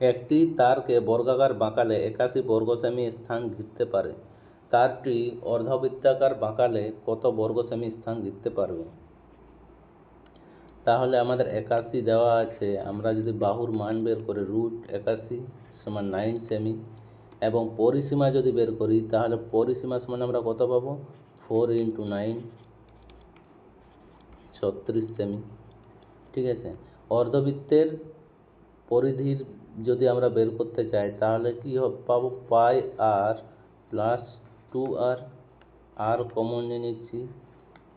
একটি তারকে বর্গাকার বাঁকালে একাশি বর্গ সেমি স্থান ঘিরতে পারে। তারটি অর্ধবৃত্তাকার বাঁকালে কত বর্গ সেমি স্থান ঘিরতে পারবে? তাহলে আমাদের একাশি দেওয়া আছে। আমরা যদি বাহুর মান বের করে রুট একাশি সমান নাইন সেমি এবং পরিসীমা যদি বের করি, তাহলে পরিসীমা সমান আমরা কত পাবো? ফোর ইন্টু নাইন ছত্রিশ সেমি। ঠিক আছে? অর্ধবৃত্তের পরিধির যদি আমরা বের করতে চাই, তাহলে কি পাবো pi r plus two r. R common নিয়ে নিচ্ছি,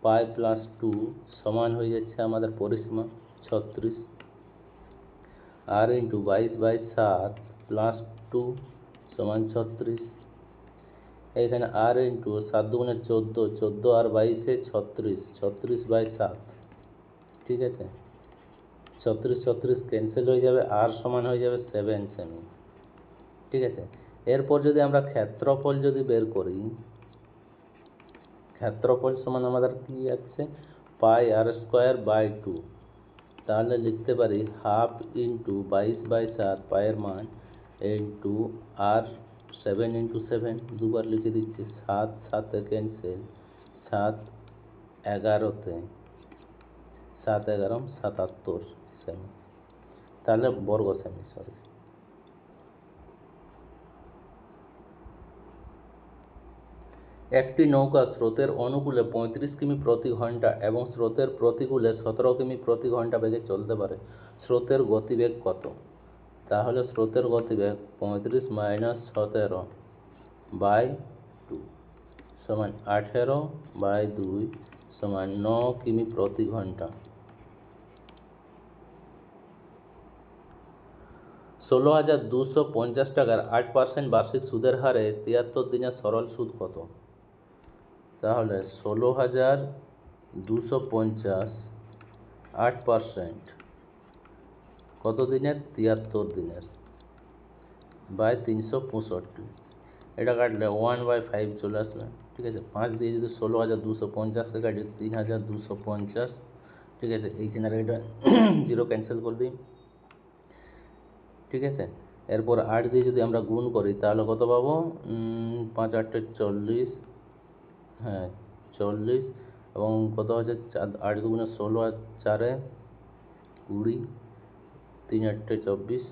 পাই প্লাস টু সমান হয়ে যাচ্ছে আমাদের পরিসীমা ছত্রিশ। আর ইন্টু বাইশ বাই সাত প্লাস টু সমান ছত্রিশ। এখানে আর ইন্টু সাত দুগুণে চোদ্দ চোদ্দ আর বাইশে ছত্রিশ ছত্রিশ বাই সাত। ঠিক আছে? ছত্রিশ ছত্রিশ ক্যান্সেল হয়ে যাবে, আর সমান হয়ে যাবে সেভেন সেমি ঠিক আছে? এরপর যদি আমরা ক্ষেত্রফল যদি বের করি, ক্ষেত্রফল সমান আমাদের কি আছে? Pi r square by two তাহলে লিখতে পারি হাফ ইন্টু বাইশ বাই সাত পায়ের মান into r seven into seven দুবার লিখে দিচ্ছি, সাত, সাতে ক্যান্সেল সাত এগারোতে। সাত এগারো, সাতাত্তর। সেমি। তাহলে বর্গ সেমি সরি একটি নৌকা স্রোতের অনুকূলে পঁয়ত্রিশ কিমি প্রতি ঘণ্টা এবং স্রোতের প্রতিকূলে সতেরো কিমি প্রতি ঘণ্টা বেগে চলতে পারে। স্রোতের গতিবেগ কত? তাহলে স্রোতের গতিবেগ পঁয়ত্রিশ মাইনাস সতেরো বাই টু সমান আঠেরো বাই দুই সমান ন কিমি প্রতি ঘণ্টা। ষোলো হাজার দুশো পঞ্চাশ টাকার আট পার্সেন্ট বার্ষিক সুদের হারে তিয়াত্তর দিনের সরল সুদ কত? তাহলে ষোলো হাজার দুশো পঞ্চাশ আট পার্সেন্ট কত দিনের? তিয়াত্তর দিনের। বাই তিনশো পঁয়ষট্টি। এটা কাটলে ওয়ান বাই ফাইভ চলে আসবে। ঠিক আছে? পাঁচ দিয়ে যদি ষোলো হাজার দুশো পঞ্চাশকে কাটি তিন হাজার দুশো পঞ্চাশ, ঠিক আছে? এইখানে এটা জিরো ক্যান্সেল করে দিই। ঠিক আছে? এরপর আট দিয়ে যদি আমরা গুণ করি, তাহলে কত পাবো? পাঁচ, আটটে, চল্লিশ। হ্যাঁ চল্লিশ। এবং কত হচ্ছে? আট দুগুণে ষোলো আর চারে কুড়ি। তিন, আটটে, চব্বিশ।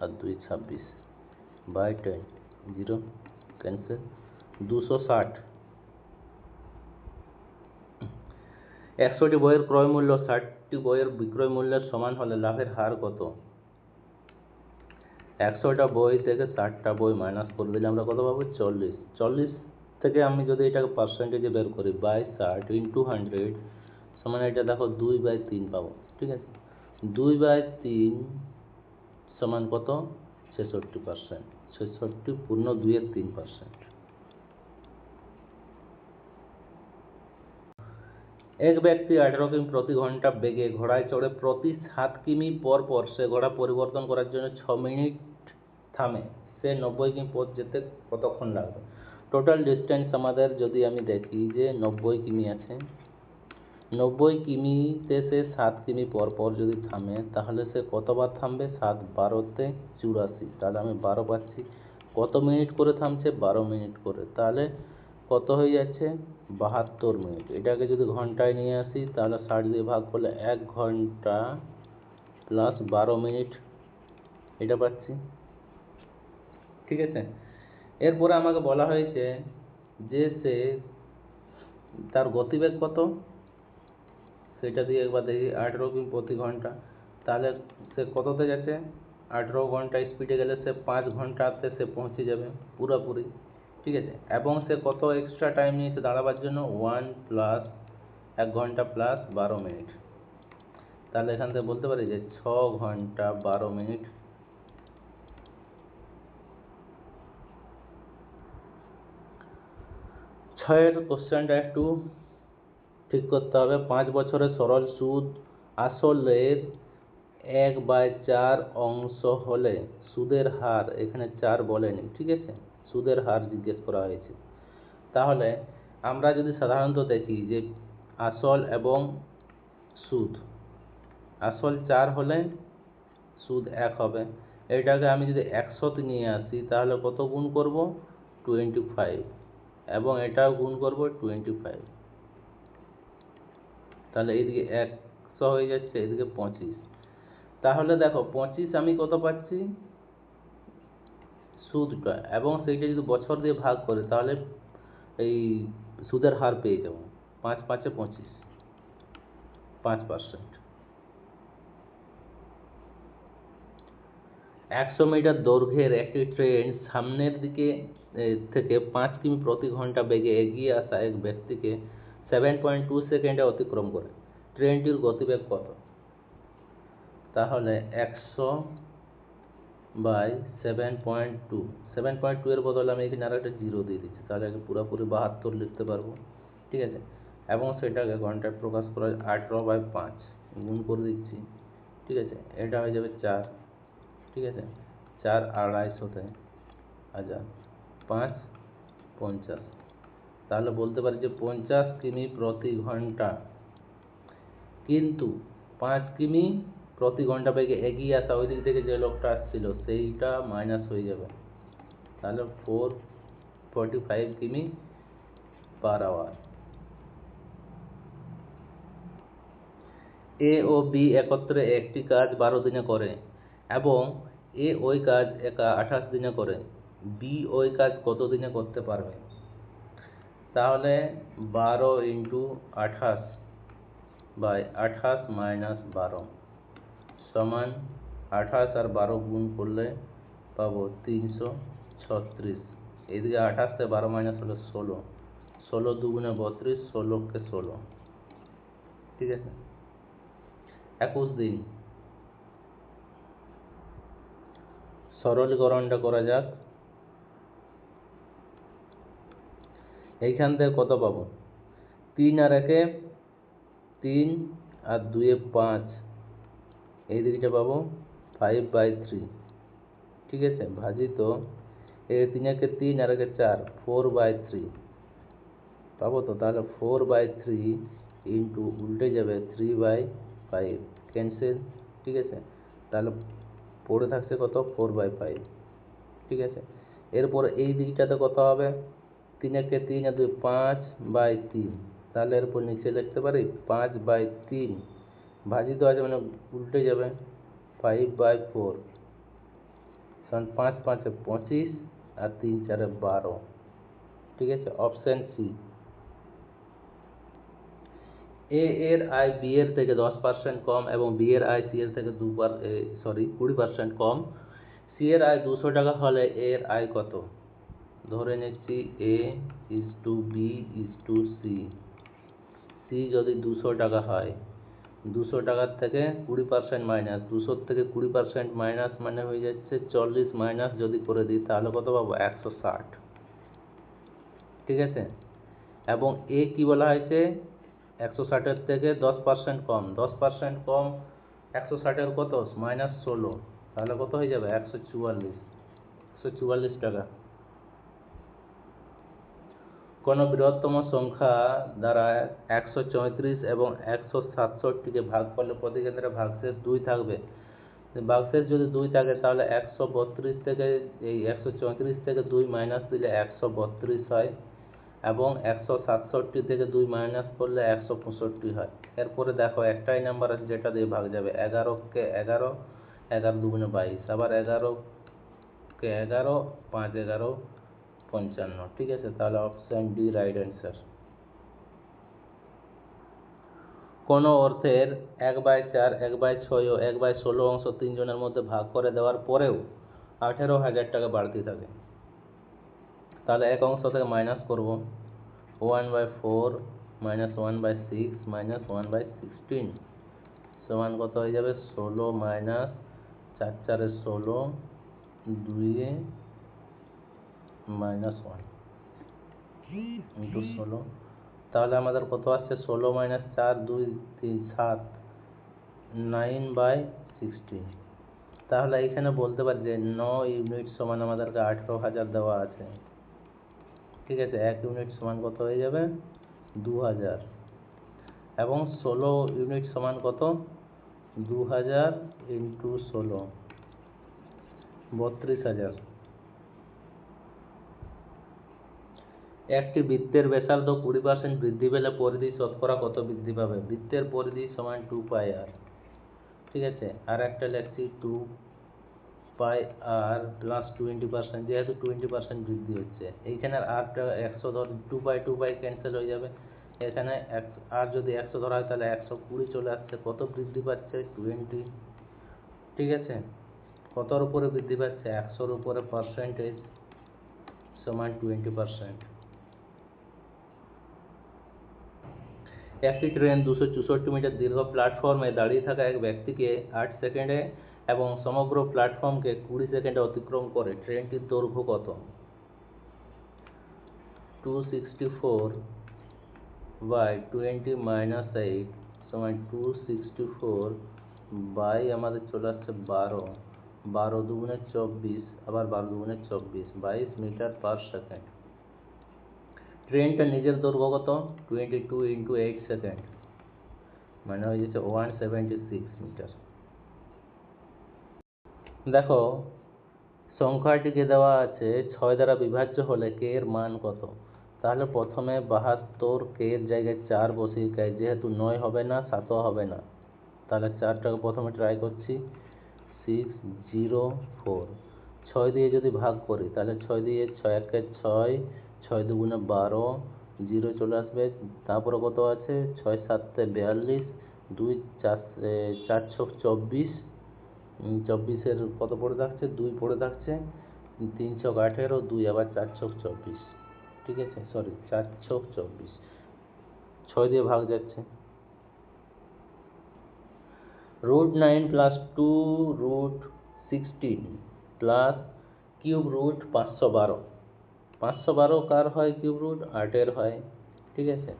আর দুই, ছাব্বিশ। By ten, zero, cancel. দুশো ষাট। একশোটি বইয়ের ক্রয় মূল্য, ষাটটি বইয়ের বিক্রয় মূল্যের সমান হলে লাভের হার কত? একশোটা বই থেকে ষাটটা বই মাইনাস করে দিলে আমরা কত পাবো? চল্লিশ। চল্লিশ থেকে আমি যদি এটাকে পার্সেন্টেজে বের করি বাই ষাট ইন্টু হান্ড্রেড সমান এটা দেখো দুই বাই তিন পাবো, ঠিক আছে? দুই বাই তিন সমান কত? ছেষট্টি পার্সেন্ট ছেষট্টি পূর্ণ দুইয়ের তিন পার্সেন্ট এক ব্যক্তি আঠেরো কিমি প্রতি ঘণ্টা বেগে ঘোড়ায় চড়ে প্রতি সাত কিমি পর পর সে ঘোড়া পরিবর্তন করার জন্য ছ মিনিট থামে। সে নব্বই কিমি পথ যেতে কতক্ষণ লাগবে? টোটাল ডিস্টেন্স আমাদের যদি আমি দেখি যে নব্বই কিমি আছে, নব্বই কিমিতে সে সাত কিমি পর পর যদি থামে, তাহলে সে কতবার থামবে? সাত বারোতে চুরাশি। তাহলে আমি বারো পাচ্ছি। কত মিনিট করে থামছে? বারো মিনিট করে। তাহলে কত হয়ে যাচ্ছে? বাহাত্তর মিনিট। এটাকে যদি ঘন্টায় নিয়ে আসি, তাহলে ষাট দিয়ে ভাগ করলে এক ঘণ্টা প্লাস বারো মিনিট। এটা পাচ্ছি। ঠিক আছে? এরপরে আমাকে বলা হয়েছে যে সে তার গতিবেগ কত? সেটা দিয়ে একবার দেখি, আঠেরো কিমি প্রতি ঘণ্টা। তাহলে সে কততে যাচ্ছে আঠেরো ঘণ্টা স্পিডে গেলে সে পাঁচ ঘন্টাতে সে পৌঁছে যাবে পুরোপুরি। ঠিক আছে? এবং সে কত এক্সট্রা টাইম নিয়েছে দাঁড়াবার জন্য? ওয়ান প্লাস এক ঘণ্টা প্লাস বারো মিনিট তাহলে এখান থেকে বলতে পারি যে ছ ঘণ্টা বারো মিনিট ছয়ের কোশ্চেনটা একটু ঠিক করতে হবে। পাঁচ বছরের সরল সুদ আসলের এক বাই চার অংশ হলে সুদের হার এখানে চার বলেনি, ঠিক আছে? সুদের হার জিজ্ঞেস করা হয়েছে। তাহলে আমরা যদি সাধারণত দেখি যে আসল এবং সুদ, আসল চার হলে সুদ এক হবে। এটাকে আমি যদি একশোতে নিয়ে আসি, তাহলে কত গুণ করব? Twenty five. এবং এটাও গুণ করব টোয়েন্টি ফাইভ তাহলে এইদিকে একশো হয়ে যাচ্ছে, এদিকে পঁচিশ। তাহলে দেখো, পঁচিশ আমি কত পাচ্ছি? সুদটা। এবং সেইটা যদি বছর দিয়ে ভাগ করে, তাহলে এই সুদের হার পেয়ে যাব। পাঁচ পাঁচে পঁচিশ। পাঁচ পার্সেন্ট একশো মিটার দৈর্ঘ্যের একটি ট্রেন সামনের দিকে থেকে পাঁচ কিমি প্রতি ঘণ্টা বেগে এগিয়ে আসা এক ব্যক্তিকে সেভেন পয়েন্ট টু সেকেন্ডে অতিক্রম করে। ট্রেনটির গতিবেগ কত? তাহলে একশো by seven point two seven point two এর বদলে আমি এখানে আর একটা জিরো দিয়ে দিচ্ছি, তাহলে একে পুরোপুরি বাহাত্তর লিখতে পারব। ঠিক আছে? এবং সেটাকে ঘন্টায় প্রকাশ করা আঠেরো বাই পাঁচ। গুণ করে দিচ্ছি। ঠিক আছে? এটা হয়ে যাবে চার। ঠিক আছে চার আড়াইশোতে হাজার পাঁচ পঞ্চাশ তাহলে বলতে পারি যে পঞ্চাশ কিমি প্রতি ঘণ্টা কিন্তু পাঁচ কিমি প্রতি ঘণ্টা বেগে এগিয়ে আসা ওই দিক থেকে যে লোকটা আসছিল সেইটা মাইনাস হয়ে যাবে তাহলে ফোর ফোরটি ফাইভ কিমি পার আওয়ার এ ও বি একত্রে একটি কাজ বারো দিনে করে এবং এ ওই কাজ একা আঠাশ দিনে করে, বি ওই কাজ কত দিনে করতে পারবে? তাহলে বারো ইন্টু আঠাশ বাই আঠাশ মাইনাস বারো সমান আঠাশ আর বারো গুণ করলে পাবো তিনশো ছত্রিশ। এদিকে আঠাশ থেকে বারো মাইনাস হলো ষোলো ষোলো দুগুণে বত্রিশ, ষোলোকে ষোলো। ঠিক আছে? একুশ দিন। সরলীকরণটা করা যাক। এইখান থেকে কত পাবো? তিন আর একে তিন আর দুয়ে পাঁচ। এই দিকটা পাবো ফাইভ বাই থ্রি ঠিক আছে? ভাজিত এ তিন একে তিন আর একে চার ফোর বাই থ্রি পাবো তো? তাহলে ফোর বাই থ্রি ইন্টু উল্টে যাবে থ্রি বাই ফাইভ ক্যান্সেল ঠিক আছে? তাহলে পড়ে থাকছে কত? ফোর বাই ফাইভ ঠিক আছে? এরপর এই দিকটাতে কত হবে? তিন একে তিন আর দুই, পাঁচ বাই তিন। তাহলে এরপর নিচে লিখতে পারি পাঁচ বাই তিন ভাজিত আছে মানে উল্টে যাবে ফাইভ বাই ফোর কারণ পাঁচ, পাঁচে পঁচিশ আর তিন চারে বারো, ঠিক আছে? অপশান সি এ এর আয় বি এর থেকে দশ পার্সেন্ট কম এবং বি এর আয় সি এর থেকে দু সরি কুড়ি পার্সেন্ট কম। সি এর আয় দুশো টাকা হলে এর আয় কত? ধরে নিচ্ছি A is to B is to C C যদি দুশো টাকা হয়, দুশো টাকার থেকে কুড়ি পার্সেন্ট মাইনাস দুশোর থেকে কুড়ি পার্সেন্ট মাইনাস মানে হয়ে যাচ্ছে চল্লিশ মাইনাস যদি করে দিই, তাহলে কত পাবো? একশো ষাট। ঠিক আছে? এবং এ কি বলা হয়েছে? একশো ষাটের থেকে দশ পার্সেন্ট কম। দশ পার্সেন্ট কম, একশো ষাটের কত? মাইনাস ষোলো। তাহলে কত হয়ে যাবে? একশো চুয়াল্লিশ। একশো চুয়াল্লিশ টাকা। কোনো বৃহত্তম সংখ্যা দ্বারা একশো চৌত্রিশ এবং একশো সাতষট্টিকে ভাগ করলে প্রতি ক্ষেত্রে ভাগশেষ দুই থাকবে। ভাগশেষ যদি দুই থাকে, তাহলে একশো বত্রিশ থেকে এই একশো চৌত্রিশ থেকে দুই মাইনাস দিলে একশো বত্রিশ হয়। এবং একশো সাতষট্টি থেকে দুই মাইনাস করলে একশো পঁয়ষট্টি হয়। এরপরে দেখো একটাই নাম্বার আছে যেটা দিয়ে ভাগ যাবে। এগারোকে এগারো এগারো দুগুণে বাইশ। আবার এগারোকে এগারো, পাঁচ এগারো, পঞ্চান্ন। ঠিক আছে? তাহলে অপশান ডি রাইট অ্যান্সার কোনো অর্থের এক বাই চার, এক বাই ছয় ও এক বাই ষোলো অংশ তিনজনের মধ্যে ভাগ করে দেওয়ার পরেও আঠেরো হাজার টাকা বাড়তি থাকে। তাহলে এক অংশ থেকে মাইনাস করব। One by four minus one by six minus one by sixteen সমান কত হয়ে যাবে? ষোলো মাইনাস চার চারে ষোলো, দুইয়ে মাইনাস ওয়ান ইন্টু ষোলো। তাহলে আমাদের কত আসছে? ষোলো মাইনাস চার, দুই, তিন, সাত নাইন বাই সিক্সটিন তাহলে এখানে বলতে পারি যে ন ইউনিট সমান আমাদেরকে আঠেরো হাজার দেওয়া আছে। ঠিক আছে, এক ইউনিট সমান কত হয়ে যাবে? দু হাজার এবং ষোলো ইউনিট সমান কত? দু হাজার ইন্টু ষোলো। বত্রিশ হাজার। একটি বৃত্তের ব্যাসার্ধ কুড়ি পার্সেন্ট বৃদ্ধি পেলে পরিধি শতকরা কত বৃদ্ধি পাবে? বৃত্তের পরিধি সমান টু পাই আর ঠিক আছে, আর একটা লেখছি two pi r plus twenty percent যেহেতু টোয়েন্টি পার্সেন্ট বৃদ্ধি হচ্ছে, এইখানে আরটা একশো ধর two by two by cancel হয়ে যাবে। এখানে এক, আর যদি একশো ধরা হয়, তাহলে একশো কুড়ি চলে আসছে। কত বৃদ্ধি পাচ্ছে? টোয়েন্টি ঠিক আছে? কতর উপরে বৃদ্ধি পাচ্ছে? একশোর উপরে পার্সেন্টেজ সমান টোয়েন্টি পার্সেন্ট একটি ট্রেন দুশো চৌষট্টি মিটার দীর্ঘ প্ল্যাটফর্মে দাঁড়িয়ে থাকা এক ব্যক্তিকে আট সেকেন্ডে এবং সমগ্র প্ল্যাটফর্মকে কুড়ি সেকেন্ডে অতিক্রম করে ট্রেনটির দৈর্ঘ্য কত? Two sixty four by twenty minus eight সমান টু সিক্সটি ফোর বাই আমাদের চলে আসছে বারো। বারো দুগুণে চব্বিশ, আবার বারো দুগুণে চব্বিশ, বাইশ মিটার পার সেকেন্ড ট্রেনটা নিজের দৈর্ঘ্য কত? Twenty two into eight second মানে হয়ে যাচ্ছে ওয়ান সেভেন্টি সিক্স মিটার দেখো, সংখ্যাটিকে দেওয়া আছে ছয় দ্বারা বিভাজ্য হলে কে এর মান কত? তাহলে প্রথমে বাহাত্তর কে এর জায়গায় চার বসিয়ে খাই যেহেতু নয় হবে না, সাতও হবে না। তাহলে চারটাকে প্রথমে ট্রাই করছি সিক্স জিরো ফোর ছয় দিয়ে যদি ভাগ করি, তাহলে ছয় দিয়ে ছয় একে ছয় ছয় দুগুণে বারো জিরো চলে আসবে। তারপরে কত আছে? ছয় সাতে বিয়াল্লিশ, দুই চার চার চব্বিশ চব্বিশের কত পড়ে থাকছে? দুই পড়ে থাকছে। তিন ছক আঠেরো, দুই আবার চার ছক চব্বিশ। ঠিক আছে? সরি চার ছক চব্বিশ। ছয় দিয়ে ভাগ যাচ্ছে। Root nine plus two, root sixteen plus cube root পাঁচশো বারো। পাঁচশো বারো কার হয় কিউব রুট? আটের হয়। ঠিক আছে?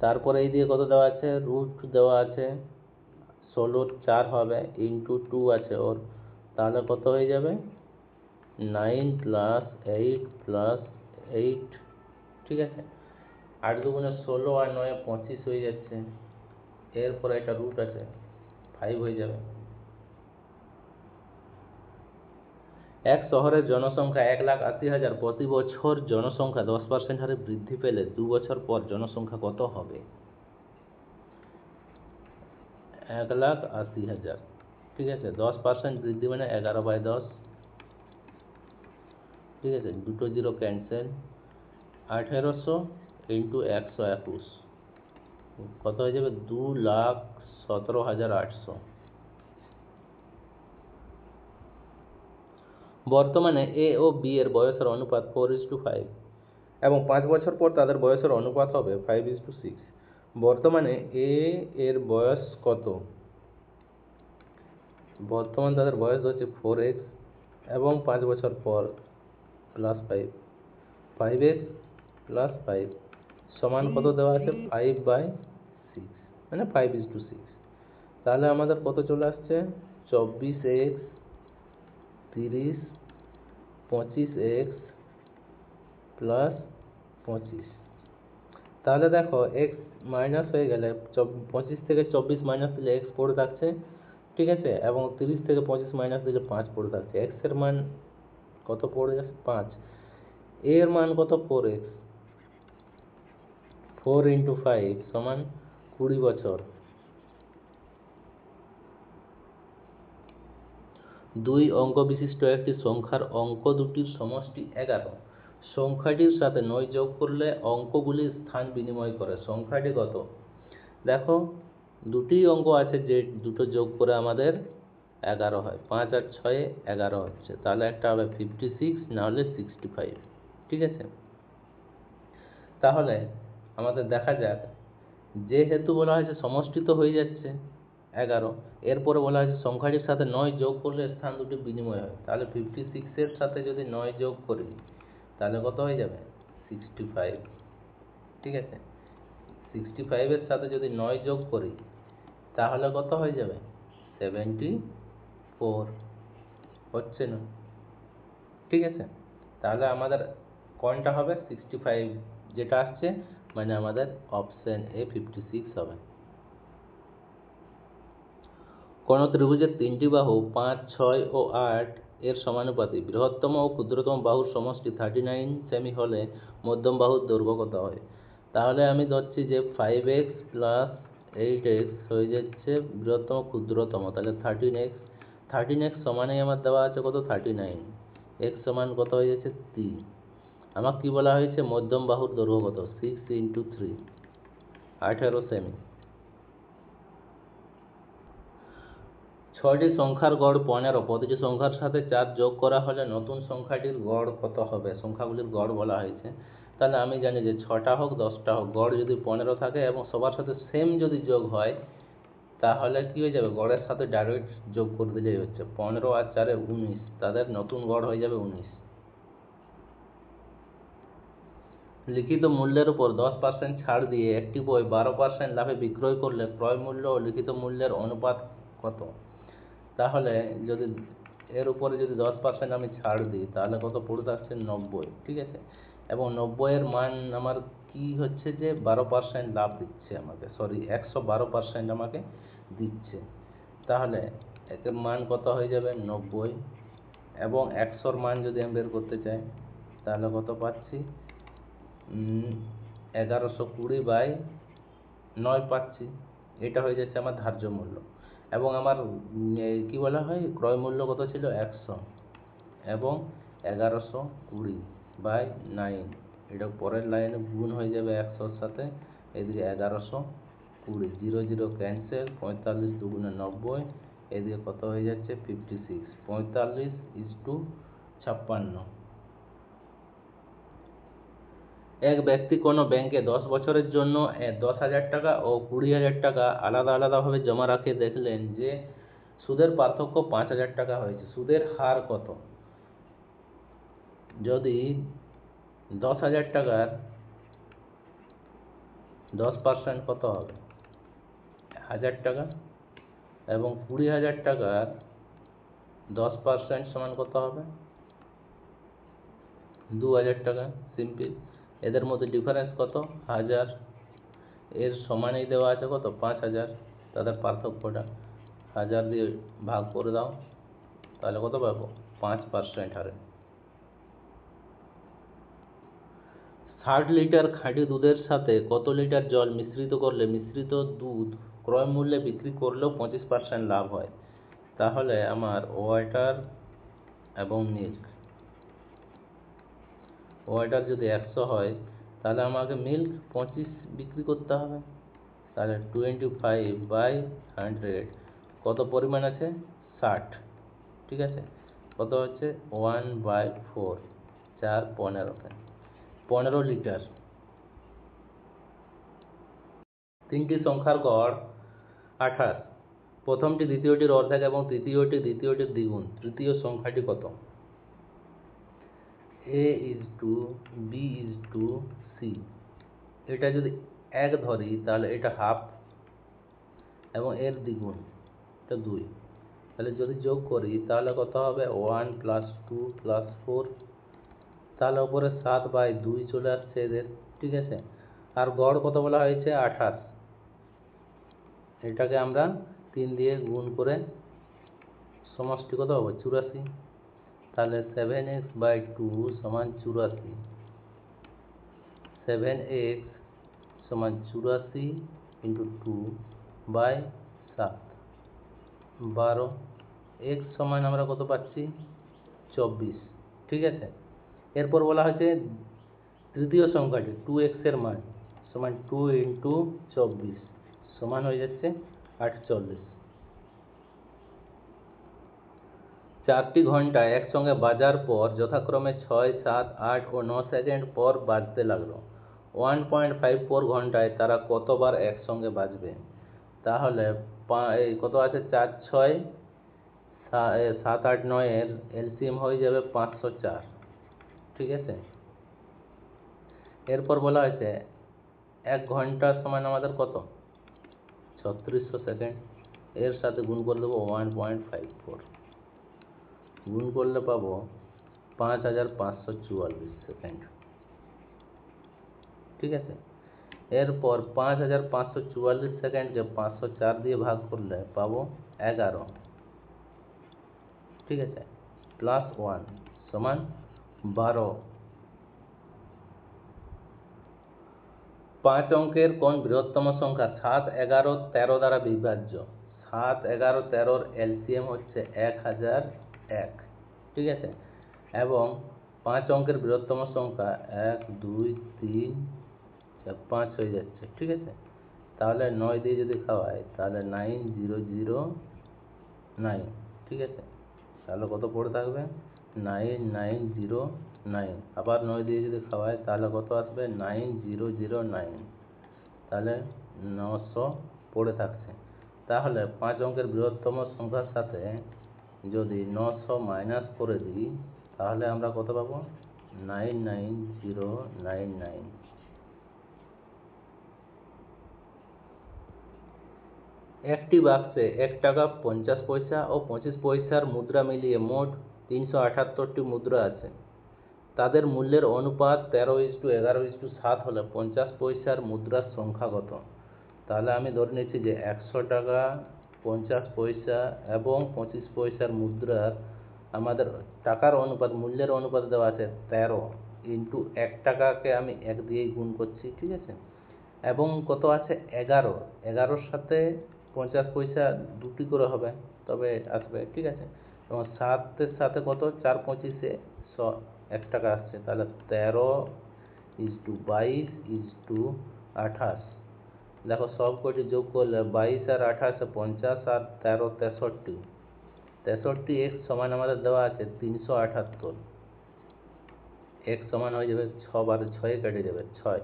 তারপরে এই দিয়ে কত দেওয়া আছে? রুট দেওয়া আছে ষোলোর চার হবে ইন্টু টু আছে ওর। তাহলে কত হয়ে যাবে? Nine plus eight plus eight ঠিক আছে? আট দুগুণে ষোলো আর নয় পঁচিশ হয়ে যাচ্ছে। এরপরে একটা রুট আছে ফাইভ হয়ে যাবে। এক শহরের জনসংখ্যা এক লাখ আশি হাজার প্রতি বছর জনসংখ্যা দশ পার্সেন্ট হারে বৃদ্ধি পেলে দু বছর পর জনসংখ্যা কত হবে? এক লাখ আশি হাজার। ঠিক আছে? দশ পার্সেন্ট বৃদ্ধি মানে এগারো বাই দশ। ঠিক আছে? দুটো জিরো ক্যান্সেল আঠেরোশো ইন্টু একশো একুশ। কত হয়ে যাবে? দু লাখ সতেরো হাজার আটশো। বর্তমানে এ ও বি এর বয়সের অনুপাত ফোর ইস টু ফাইভ এবং পাঁচ বছর পর তাদের বয়সের অনুপাত হবে ফাইভ ইস টু সিক্স বর্তমানে এ এর বয়স কত? বর্তমান তাদের বয়স হচ্ছে ফোর এক্স এবং পাঁচ বছর পর plus five five x plus five সমান কত দেওয়া আছে? ফাইভ বাই সিক্স মানে ফাইভ ইস টু সিক্স তাহলে আমাদের কত চলে আসছে? চব্বিশ এক্স তিরিশ, পঁচিশ এক্স প্লাস পঁচিশ। তাহলে দেখো এক্স মাইনাস হয়ে গেলে পঁচিশ থেকে চব্বিশ মাইনাস দিলে এক্স পড়ে থাকছে, ঠিক আছে? এবং তিরিশ থেকে পঁচিশ মাইনাস দিলে পাঁচ পড়ে থাকছে। এক্সের মান কত পড়ে? যাচ্ছে পাঁচ এর মান কত? Four x four into five সমান কুড়ি বছর। দুই অঙ্ক বিশিষ্ট একটি সংখ্যার অঙ্ক দুটির সমষ্টি এগারো। সংখ্যাটির সাথে নয় যোগ করলে অঙ্কগুলির স্থান বিনিময় করে। সংখ্যাটি কত? দেখো, দুটি অঙ্ক আছে যে দুটো যোগ করে আমাদের এগারো হয়। পাঁচ আর ছয়ে এগারো হচ্ছে। তাহলে একটা হবে ফিফটি সিক্স নাহলে সিক্সটি ফাইভ ঠিক আছে? তাহলে আমাদের দেখা যাক। যেহেতু বলা হয়েছে সমষ্টি তো হয়ে যাচ্ছে এগারো, এরপরে বলা হয়েছে সংখ্যাটির সাথে নয় যোগ করলে স্থান দুটি বিনিময় হয়। তাহলে ফিফটি সিক্সের সাথে যদি নয় যোগ করি তাহলে কত হয়ে যাবে? সিক্সটি ফাইভ ঠিক আছে? সিক্সটি ফাইভের সাথে যদি নয় যোগ করি, তাহলে কত হয়ে যাবে? সেভেন্টি ফোর হচ্ছে না? ঠিক আছে? তাহলে আমাদের কোনটা হবে? সিক্সটি ফাইভ যেটা আসছে মানে আমাদের অপশন এ ফিফটি সিক্স হবে। কোনো ত্রিভুজের তিনটি বাহু পাঁচ, ছয় ও আট এর সমানুপাতি বৃহত্তম ও ক্ষুদ্রতম বাহুর সমষ্টি থার্টি নাইন সেমি হলে মধ্যম বাহুর দৈর্ঘ্য কত হয়। তাহলে আমি ধরছি যে five x plus eight x হয়ে যাচ্ছে বৃহত্তম ক্ষুদ্রতম। তাহলে থার্টিন এক্স থার্টিন এক্স সমানেই আমার দেওয়া আছে কত? থার্টি নাইন এক্স সমান কত হয়ে যাচ্ছে? তিন আমার কি বলা হয়েছে? মধ্যম বাহুর দৈর্ঘ্য কত সিক্স ইন্টু থ্রি আঠেরো সেমি ছয়টি সংখ্যার গড় পনেরো, প্রতিটি সংখ্যার সাথে চার যোগ করা হলে নতুন সংখ্যাটির গড় কত হবে? সংখ্যাগুলির গড় বলা হয়েছে। তাহলে আমি জানি যে ছটা হোক, দশটা হোক, গড় যদি পনেরো থাকে এবং সবার সাথে সেম যদি যোগ হয়, তাহলে কি হয়ে যাবে? গড়ের সাথে ডাইরেক্ট যোগ করে দিলেই হচ্ছে, পনেরো আর চারে উনিশ, তাদের নতুন গড় হয়ে যাবে উনিশ। লিখিত মূল্যের উপর দশ পার্সেন্ট ছাড় দিয়ে একটি বই বারো পার্সেন্ট লাভে বিক্রয় করলে ক্রয় মূল্য ও লিখিত মূল্যের অনুপাত কত? তাহলে যদি এর উপরে যদি দশ পার্সেন্ট আমি ছাড় দিই, তাহলে কত পড়ে আসছে? নব্বই, ঠিক আছে? এবং নব্বইয়ের মান আমার কি হচ্ছে যে বারো পার্সেন্ট লাভ দিচ্ছে আমাকে সরি একশো বারো পার্সেন্ট আমাকে দিচ্ছে। তাহলে এতে মান কত হয়ে যাবে? নব্বই। এবং একশোর মান যদি আমি বের করতে চাই, তাহলে কত পাচ্ছি? এগারোশো কুড়ি বাই নয় পাচ্ছি। এটা হয়ে যাচ্ছে আমার ধার্য মূল্য। এবং আমার কি বলা হয়? ক্রয় মূল্য কত ছিল? একশো। এবং এগারোশো কুড়ি বাই নাইন। এটা পরের লাইনে গুণ হয়ে যাবে একশোর সাথে। এদিকে এগারোশো কুড়ি, জিরো জিরো ক্যান্সেল, পঁয়তাল্লিশ দুগুণে নব্বই। এদিকে কত হয়ে যাচ্ছে? ফিফটি সিক্স, পঁয়তাল্লিশ ইস টু ছাপ্পান্ন। এক ব্যক্তি কোনো ব্যাংকে দশ বছরের জন্য দশ হাজার টাকা ও কুড়ি হাজার টাকা আলাদা আলাদাভাবে জমা রাখে, দেখলেন যে সুদের পার্থক্য পাঁচ হাজার টাকা হয়েছে। সুদের হার কত? যদি দশ হাজার টাকার দশ পার্সেন্ট কত হবে? হাজার টাকা এবং কুড়ি হাজার টাকার দশ পার্সেন্ট সমান কত হবে? দু হাজার টাকা, সিম্পল। এদের মধ্যে ডিফারেন্স কত? হাজার। এর সমানেই দেওয়া আছে কত? পাঁচ হাজার। তাদের পার্থক্যটা হাজার দিয়ে ভাগ করে দাও, তাহলে কত পাবো? পাঁচ পার্সেন্ট হারে। ষাট লিটার খাঁটি দুধের সাথে কত লিটার জল মিশ্রিত করলে মিশ্রিত দুধ ক্রয় মূল্যে বিক্রি করলেও পঁচিশ পার্সেন্ট লাভ হয়? তাহলে আমার ওয়াটার এবং মিল্ক ওয়াটার যদি একশো হয়, তাহলে আমাকে মিল্ক পঁচিশ বিক্রি করতে হবে। তাহলে টোয়েন্টি ফাইভ বাই হান্ড্রেড কত পরিমাণ আছে? ষাট। ঠিক আছে? কত হচ্ছে? ওয়ান বাই ফোর চার পনেরোতে পনেরো লিটার তিনটি সংখ্যার গড় আঠাশ। প্রথমটি, দ্বিতীয়টির অর্ধেক এবং তৃতীয়টি, দ্বিতীয়টির দ্বিগুণ। তৃতীয় সংখ্যাটি কত? A is to b is to c এটা যদি এক ধরি, তাহলে এটা হাফ এবং এর দ্বিগুণ, এটা দুই। তাহলে যদি যোগ করি, তাহলে কত হবে? One plus two plus four তাহলে ওপরে সাত বাই দুই চলে আসছে এদের, ঠিক আছে? আর গড় কত বলা হয়েছে? আঠাশ। এটাকে আমরা তিন দিয়ে গুণ করে সমষ্টি কত হবে? চুরাশি। তাহলে সেভেন এক্স বাই টু সমান চুরাশি। সেভেন এক্স সমান চুরাশি ইন্টু টু বাই সাত। বারো এক্স সমান আমরা কত পাচ্ছি? চব্বিশ। ঠিক আছে? এরপর বলা হয়েছে তৃতীয় সংখ্যাটি টু এক্সের মান সমান টু ইন্টু চব্বিশ সমান হয়ে যাচ্ছে আটচল্লিশ। চারটি ঘণ্টা একসঙ্গে বাজার পর যথাক্রমে ছয়, সাত, আট ও ন সেকেন্ড পর বাজতে লাগল। ওয়ান পয়েন্ট ফাইভ ফোর ঘন্টায় তারা কতবার একসঙ্গে বাজবে? তাহলে কত আছে? চার, ছয় সাত, আট নয়ের এলসিএম হয়ে যাবে পাঁচশো চার। ঠিক আছে? এরপর বলা হয়েছে, এক ঘণ্টা সমান আমাদের কত? ছত্রিশশো সেকেন্ড। এর সাথে গুণ করে দেবো ওয়ান পয়েন্ট ফাইভ ফোর। গুণ করলে পাবো পাঁচ হাজার পাঁচশো চুয়াল্লিশ সেকেন্ড ঠিক আছে? এরপর পাঁচ হাজার পাঁচশো চুয়াল্লিশ সেকেন্ডকে পাঁচশো চার দিয়ে ভাগ করলে পাবো এগারো। ঠিক আছে? প্লাস ওয়ান সমান বারো। পাঁচ অঙ্কের কোন বৃহত্তম সংখ্যা? সাত, এগারো, তেরো দ্বারা বিভাজ্য। সাত, এগারো, তেরোর এলসিএম হচ্ছে এক হাজার এক, ঠিক আছে? এবং পাঁচ অঙ্কের বৃহত্তম সংখ্যা এক, দুই, তিন, চার, পাঁচ হয়ে যাচ্ছে, ঠিক আছে? তাহলে নয় দিয়ে যদি খাওয়াই, তাহলে নাইন জিরো জিরো নাইন ঠিক আছে? তাহলে কত পড়ে থাকবে? নাইন নাইন জিরো নাইন আবার নয় দিয়ে যদি খাওয়াই, তাহলে কত আসবে? নাইন জিরো জিরো নাইন তাহলে নশো পড়ে থাকছে। তাহলে পাঁচ অঙ্কের বৃহত্তম সংখ্যার সাথে যদি নশো মাইনাস করে দিই, তাহলে আমরা কত পাবো? Nine nine zero nine nine. একটি বাক্সে এক টাকা পঞ্চাশ পয়সা ও পঁচিশ পয়সার মুদ্রা মিলিয়ে মোট তিনশো আটাত্তরটি মুদ্রা আছে। তাদের মূল্যের অনুপাত তেরো ইস টু এগারো ইস টু সাত হলে পঞ্চাশ পয়সার মুদ্রার সংখ্যা কত? তাহলে আমি ধরে নিচ্ছি যে একশো টাকা পঞ্চাশ পয়সা এবং পঁচিশ পয়সার মুদ্রার আমাদের টাকার অনুপাত, মূল্যের অনুপাত দেওয়া আছে তেরো ইন্টু এক টাকাকে আমি এক দিয়েই গুণ করছি, ঠিক আছে? এবং কত আছে? এগারো। এগারোর সাথে পঞ্চাশ পয়সা দুটি করে হবে, তবে আসবে, ঠিক আছে? এবং সাতের সাথে কত? চার পঁচিশে শ এক টাকা আসছে। তাহলে তেরো ইজ টু বাইশ ইজ টু আঠাশ। দেখো, সব কটি যোগ করলে বাইশ আর আঠাশে, পঞ্চাশ আর তেরো, তেষট্টি। তেষট্টি এক্স সমান আমাদের দেওয়া আছে তিনশো আটাত্তর এক্স সমান হয়ে যাবে ছ বারো ছয়ে কেটে যাবে ছয়।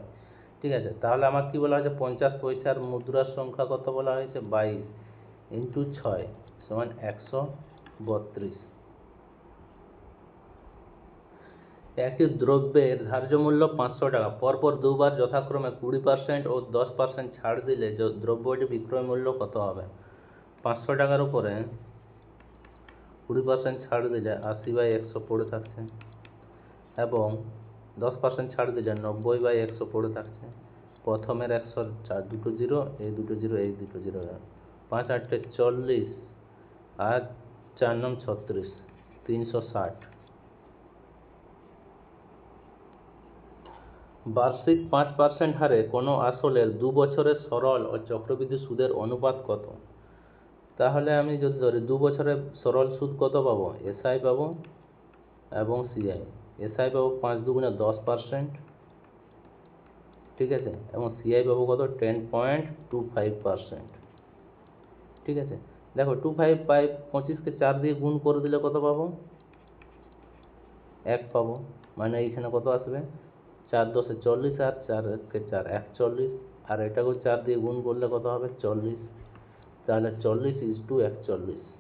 ঠিক আছে? তাহলে আমার কি বলা হয়েছে? পঞ্চাশ পয়সার মুদ্রার সংখ্যা কত বলা হয়েছে? বাইশ ইন্টু ছয় সমান একশো বত্রিশ। একটি দ্রব্যের ধার্য মূল্য পাঁচশো টাকা। পরপর দুবার যথাক্রমে কুড়ি পার্সেন্ট ও দশ পার্সেন্ট ছাড় দিলে দ্রব্যটির বিক্রয় মূল্য কত হবে? পাঁচশো টাকার উপরে কুড়ি পার্সেন্ট ছাড় দিলে আশি বাই একশো পড়ে থাকছে এবং দশ পার্সেন্ট ছাড় দিলে নব্বই বাই একশো পড়ে থাকছে। প্রথমের একশো চার দুটো জিরো, এই দুটো জিরো, এই দুটো জিরো পাঁচ আটটে চল্লিশ আর চার নং ছত্রিশ, তিনশো ষাট। বার্ষিক পাঁচ পার্সেন্ট হারে কোনো আসলের দু বছরের সরল ও চক্রবৃদ্ধি সুদের অনুপাত কত? তাহলে আমি যদি ধরি দু বছরের সরল সুদ কত পাবো? এসআই পাবো এবং সিআই। এসআই পাবো পাঁচ দুগুণে দশ পার্সেন্ট। ঠিক আছে? এবং সিআই পাবো কত? Ten point two five percent. ঠিক আছে? দেখো, টু ফাইভ ফাইভ পঁচিশকে চার দিয়ে গুণ করে দিলে কত পাবো? এক পাবো। মানে এইখানে কত আসবে? চার দশে চল্লিশ আর চার একে চার, একচল্লিশ। আর এটাকেও চার দিয়ে গুণ করলে কত হবে? চল্লিশ। তাহলে চল্লিশ ইজ টু একচল্লিশ।